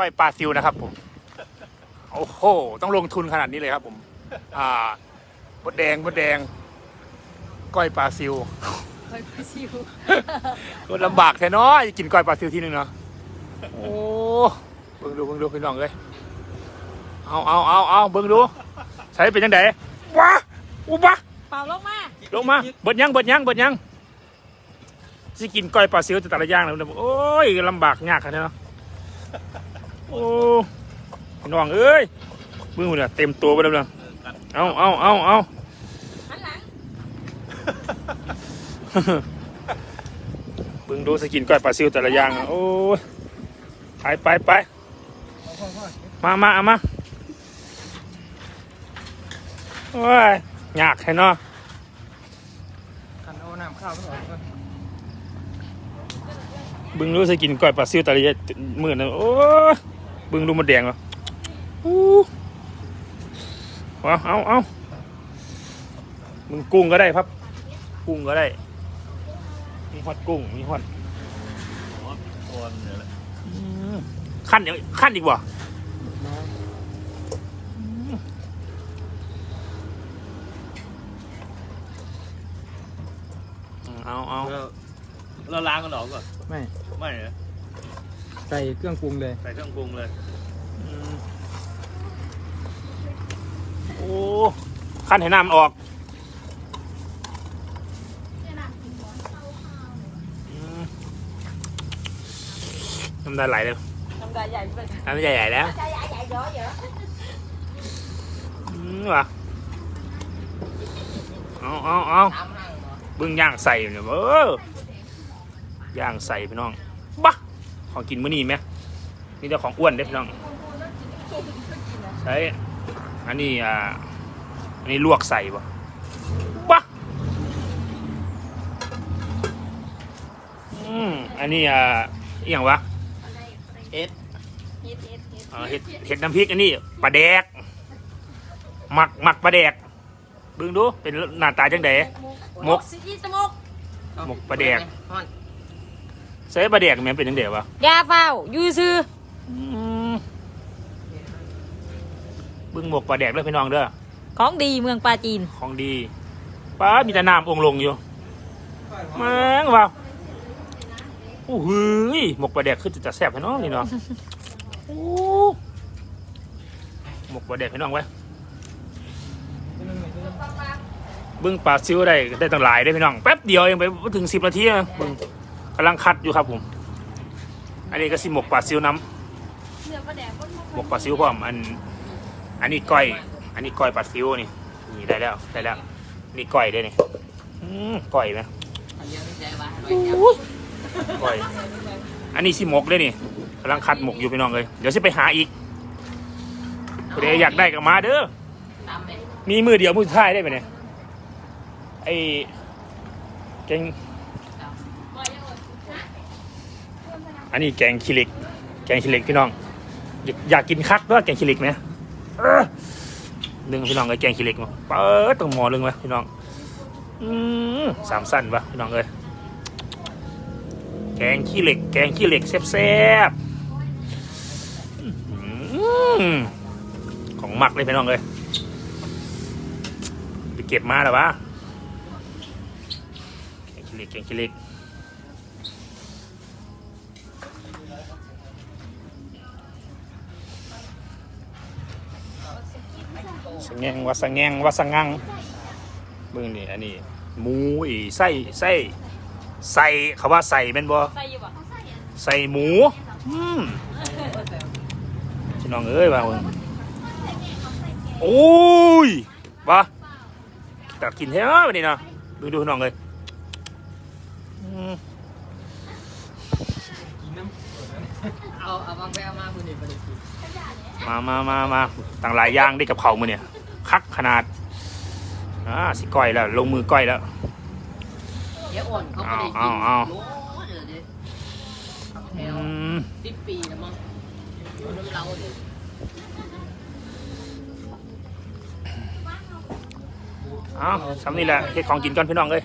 ก้อยปลาซิวนะครับ ผมโอ้โหต้องลงทุนขนาดนี้เลยครับ ผม อ่ามดแดงมดแดง ก้อยปลาซิวคอยไปซิวก็ลำบากแท้เนาะจะกินก้อยปลาซิวที่หนึ่งเนาะโอ้เบิ่งดูเบิ่งดูพี่น้องเลยเอาเอาเอาเอาเบิ่งดูใช้เป็นยังไงว้าอุบะเปล่าลงมาลงมาเบิดยังเบิดยังเบิดยังสิกินก้อยปลาซิวแต่แต่ละอย่างแล้วโอ้ยลำบากยากขนาดนี้เนาะ โอ้พี่น้องเอ้ยมือหมดเลยเต็มตัวไปแล้วเนาะเอาเอาเอาเอาหันหลังเบิ่งดูสกินก้อยปลาซิวแต่ละอย่างอะโอ้ยไปไปไปมามาเอามาโอ้ยยากแค่เนาะขันเอาน้ำข้าวไม่ออกก่อนเบิ่งดูสกินก้อยปลาซิวแต่ละอย่างมือนะโอ้ยเบิ่งดูมันแดงเหรออู้เอาเอาเอามึงกุ้งก็ได้ครับ กุ้งก็ได้ มีฮอดกุ้ง มีฮอดตัวเนี่ยแหละอืมขั้นเดี๋ยวขั้นอีกบ่เอาเอาเราเราล้างกันออกก่อน ไม่ ไม่เหรอ ใส่เครื่องปรุงเลย ใส่เครื่องปรุงเลยอืมโอ้ขั้นให้น้ำมันออกอืมน้ำตาไหลเลยน้ำตาใหญ่ไปน้ำใหญ่ๆแล้วใหญ่ใหญ่ใหญ่เยอะเยอะอืมว่ะเอาเอาเอาเบึ้งย่างใส่เนี่ยเออย่างใส่พี่น้องบ้า ของกินมื้อนี้ไหมนี่เดี๋ยวของอ้วนเด้อพี่น้องใช่อันนี้อ่าอันนี้ลวกใส่ปะบ้าอืมอันนี้อ่าอหย่างวะเอ็ดเฮ็ดเฮ็ดเฮ็ดเอ่อเห็ดเห็ดน้ำพริกอันนี้ปลาแดกหมักหมักปลาแดกเบิ่งดูเป็นหน้าตาจังไดมกสิอีตะมกหมกปลาแดก ใส่ปลาแดกแม่นเป็นจังไดวะยาเฝ้าอยู่ซื้ออืมเบิ่งหมกปลาแดกเด้อพี่น้องเด้อของดีเมืองปลาจีน ของดีป้ามีแต่น้ำองค์ลงอยู่แม่งว่าโอ้โหยหมกปลาแดกคือจะแซ่บพี่น้องนี่เนาะโอ้หมกปลาแดกพี่น้องไว้ยเบิ้งปลาซิวได้ได้ตั้งหลายได้พี่น้องแป๊บเดียวเองไปบ่ถึงสิบนาทีนะเบิ้ง กำลังคัดอยู่ครับผม อันนี้ก็สิหมกปลาซิวน้เนื้อปลาแดกบนำหมกปลาซิวพร้อมอัน อันนี้ก้อย อันนี้ก้อยปลาซิวนี่นี่ได้แล้วได้แล้ว นี่ก้อยได้นี่อืมก้อยไหมก้อย อันนี้สิหมกได้นี่กำลังคัดหมกอยู่พี่น้องเลยเดี๋ยวสิไปหาอีกผู้ใดอยากได้ก็มาเด้อมีมือเดียวมือสุดท้ายได้ไหมเนี่ยไอแกง อันนี้แกงขี้เหล็กแกงขี้เหล็กพี่น้องอยากอยากกินคักด้วยแกงขี้เหล็กไหมหนึ่งพี่น้องเลยแกงขี้เหล็กมาเปิดตรงหมอหนึ่งวะพี่น้องอืมสามสั้นวะพี่น้องเลยแกงขี้เหล็ก แกงขี้เหล็กแซ่บๆของหมักเลยพี่น้องเลยไปเก็บมาแล้ววะแกงขี้เหล็กแกงขี้เหล็ก สงแงงว่าสงแงงว่าสงังเบิ่งนี่อันนี้หมูอีไส้ไส้ใส่เขาว่าใส่เป็นบ่ใส่อยู่บ่ใส่หมูอืมพี่น้องเอ้ยว่าเบิ่งโอ้ยว่าตักกินแท้วันนี้เนาะดูดูพี่น้องเลยอืม เอาเอามางไปเอามาคุณนี่ไปเลยสิมามามามาต่างหลายอย่างได้กับเขามือเนี่ย คักขนาดอ่าสิก้อยแล้ว ลงมือก้อยแล้ว เดี๋ยวอ่อนเขาก็ได้เอากินเอาโอ้เดี๋ยวดิแถอืวมสิบปีแล้วมั้งอยู่น้ำเราเดี๋ยวเอาสำนี่แหละเฮ็ดของกินก่อนพี่น้องเลย